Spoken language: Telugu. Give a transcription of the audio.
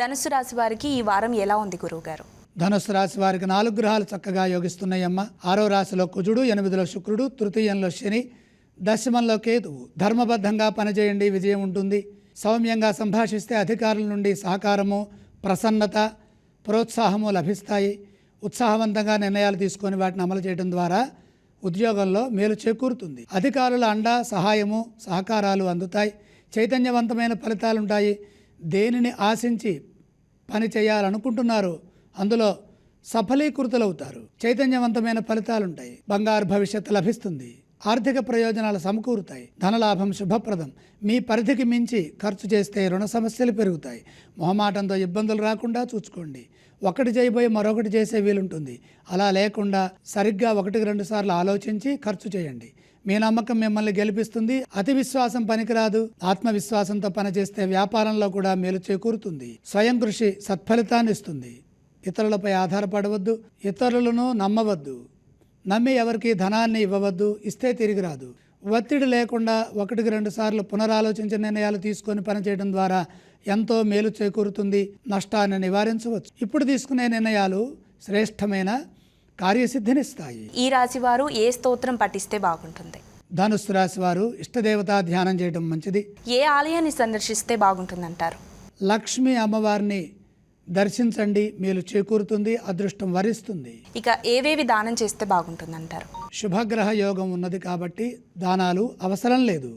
ధనుసు రాశి వారికి ఈ వారం ఎలా ఉంది గురువుగారు? ధనుసు రాశి వారికి నాలుగు గ్రహాలు చక్కగా యోగిస్తున్నాయమ్మ. ఆరో రాశిలో కుజుడు ఎనిమిదిలో శుక్రుడు తృతీయంలో శని దశమంలో కేతువు. ధర్మబద్ధంగా పనిచేయండి విజయం ఉంటుంది. సౌమ్యంగా సంభాషిస్తే అధికారుల నుండి సహకారము ప్రసన్నత ప్రోత్సాహము లభిస్తాయి. ఉత్సాహవంతంగా నిర్ణయాలు తీసుకొని వాటిని అమలు చేయడం ద్వారా ఉద్యోగంలో మేలు చేకూరుతుంది. అధికారుల అండ సహాయము సహకారాలు అందుతాయి. చైతన్యవంతమైన ఫలితాలుంటాయి. దేనిని ఆశించి పని చేయాలనుకుంటున్నారో అందులో సఫలీకృతులవుతారు. చైతన్యవంతమైన ఫలితాలుంటాయి. బంగారు భవిష్యత్తు లభిస్తుంది. ఆర్థిక ప్రయోజనాలు సమకూరుతాయి. ధనలాభం శుభప్రదం. మీ పరిధికి మించి ఖర్చు చేస్తే రుణ సమస్యలు పెరుగుతాయి. మొహమాటంతో ఇబ్బందులు రాకుండా చూసుకోండి. ఒకటి చేయబోయి మరొకటి చేసే వీలుంటుంది. అలా లేకుండా సరిగ్గా ఒకటికి రెండు సార్లు ఆలోచించి ఖర్చు చేయండి. మీ నమ్మకం మిమ్మల్ని గెలిపిస్తుంది. అతి విశ్వాసం పనికిరాదు. ఆత్మవిశ్వాసంతో పనిచేస్తే వ్యాపారంలో కూడా మేలు చేకూరుతుంది. స్వయం కృషి సత్ఫలితాన్ని ఇస్తుంది. ఇతరులపై ఆధారపడవద్దు. ఇతరులను నమ్మవద్దు. నమ్మి ఎవరికి ధనాన్ని ఇవ్వవద్దు. ఇస్తే తిరిగి రాదు. ఒత్తిడి లేకుండా ఒకటికి రెండు సార్లు పునరాలోచించి నిర్ణయాలు తీసుకొని పనిచేయడం ద్వారా ఎంతో మేలు చేకూరుతుంది. నష్టాన్ని నివారించవచ్చు. ఇప్పుడు తీసుకునే నిర్ణయాలు శ్రేష్టమైన కార్యసిద్ధినిస్తాయి. ఈ రాశి వారు ఏ స్తోత్రం పఠిస్తే బాగుంటుంది? ధనుస్సు రాశి వారు ఇష్టదేవతా ధ్యానం చేయడం మంచిది. ఏ ఆలయాన్ని సందర్శిస్తే బాగుంటుందంటారు? లక్ష్మీ అమ్మవారిని దర్శించండి మేలు చేకూరుతుంది అదృష్టం వరిస్తుంది. ఇక ఏవేవి దానం చేస్తే బాగుంటుందంటారు? శుభగ్రహ యోగం ఉన్నది కాబట్టి దానాలు అవసరం లేదు.